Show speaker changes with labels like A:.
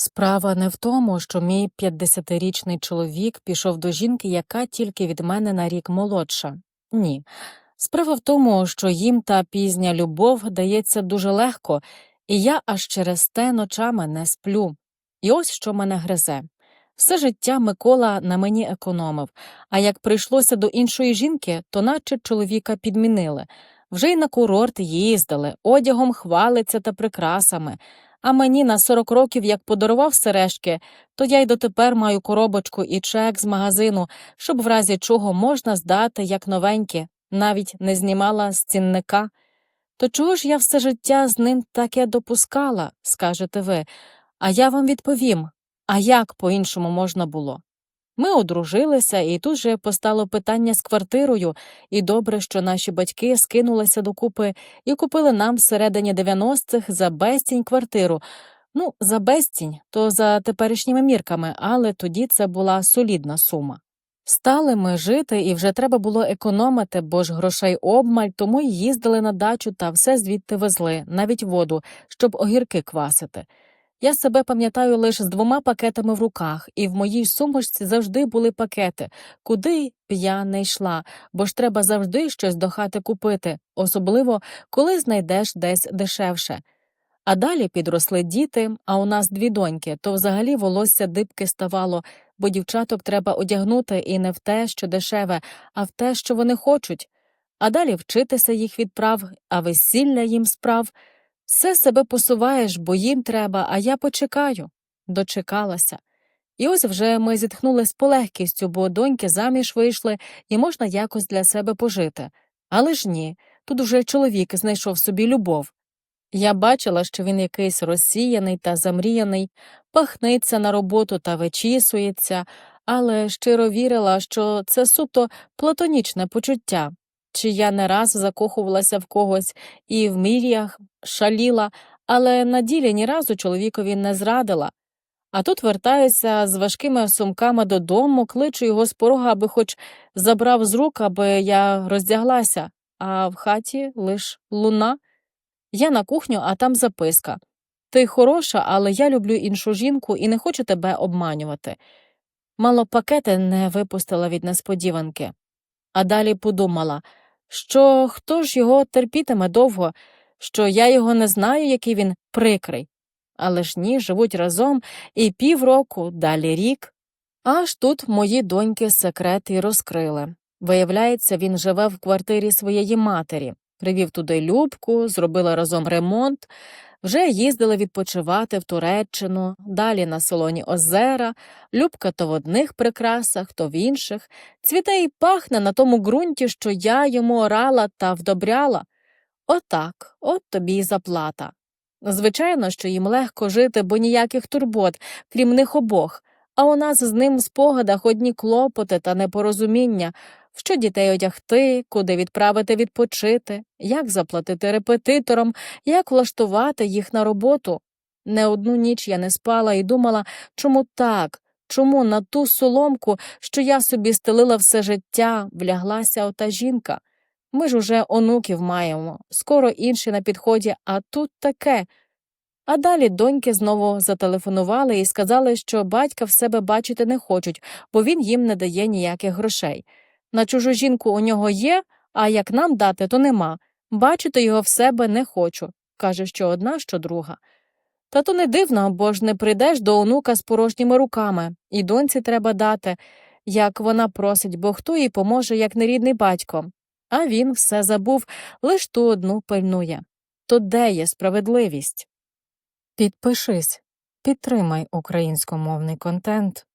A: Справа не в тому, що мій 50-річний чоловік пішов до жінки, яка тільки від мене на рік молодша. Ні. Справа в тому, що їм та пізня любов дається дуже легко, і я аж через те ночами не сплю. І ось що мене гризе. Все життя Микола на мені економив, а як прийшлося до іншої жінки, то наче чоловіка підмінили. Вже й на курорт їздили, одягом хвалиться та прикрасами. А мені на 40 років як подарував сережки, то я й дотепер маю коробочку і чек з магазину, щоб в разі чого можна здати як новенькі, навіть не знімала з цінника. То чого ж я все життя з ним таке допускала, скажете ви, а я вам відповім, а як по-іншому можна було? Ми одружилися, і тут же постало питання з квартирою, і добре, що наші батьки скинулися докупи і купили нам всередині 90-х за безцінь квартиру. Ну, за безцінь, то за теперішніми мірками, але тоді це була солідна сума. Стали ми жити, і вже треба було економити, бо ж грошей обмаль, тому й їздили на дачу та все звідти везли, навіть воду, щоб огірки квасити. Я себе пам'ятаю лише з двома пакетами в руках, і в моїй сумочці завжди були пакети, куди б я не йшла, бо ж треба завжди щось до хати купити, особливо коли знайдеш десь дешевше. А далі підросли діти, а у нас дві доньки, то взагалі волосся дибки ставало, бо дівчаток треба одягнути і не в те, що дешеве, а в те, що вони хочуть. А далі вчитися їх відправ, а весілля їм справ. Все себе посуваєш, бо їм треба, а я почекаю. Дочекалася. І ось вже ми зітхнули з полегкістю, бо доньки заміж вийшли і можна якось для себе пожити. Але ж ні, тут уже чоловік знайшов собі любов. Я бачила, що він якийсь розсіяний та замріяний, пахниться на роботу та вичісується, але щиро вірила, що це суто платонічне почуття, чи я не раз закохувалася в когось і в мріях шаліла, але на ділі ні разу чоловікові не зрадила. А тут вертаюся з важкими сумками додому, кличу його з порога, аби хоч забрав з рук, аби я роздяглася, а в хаті лиш луна. Я на кухню, а там записка. Ти хороша, але я люблю іншу жінку і не хочу тебе обманювати. Мало пакети не випустила від несподіванки. А далі подумала, що хто ж його терпітиме довго, що я його не знаю, який він прикрий. Але ж ні, живуть разом і півроку, далі рік. Аж тут мої доньки секрет і розкрили. Виявляється, він живе в квартирі своєї матері, привів туди Любку, зробили разом ремонт, вже їздили відпочивати в Туреччину, далі на солоні озера, Любка то в одних прикрасах, то в інших, цвіте й пахне на тому ґрунті, що я йому орала та вдобряла. Отак, от тобі й заплата. Звичайно, що їм легко жити, бо ніяких турбот, крім них обох, а у нас з ним в спогадах одні клопоти та непорозуміння, що дітей одягти, куди відправити відпочити, як заплатити репетиторам, як влаштувати їх на роботу. Не одну ніч я не спала і думала, чому так, чому на ту соломку, що я собі стелила все життя, вляглася ота жінка. Ми ж уже онуків маємо, скоро інші на підході, а тут таке. А далі доньки знову зателефонували і сказали, що батька в себе бачити не хочуть, бо він їм не дає ніяких грошей. На чужу жінку у нього є, а як нам дати, то нема. Бачити його в себе не хочу, каже що одна, що друга. Та то не дивно, бо ж не прийдеш до онука з порожніми руками, і доньці треба дати, як вона просить, бо хто їй поможе, як нерідний батько. А він все забув, лиш ту одну пильнує. То де є справедливість? Підпишись, підтримай українськомовний контент.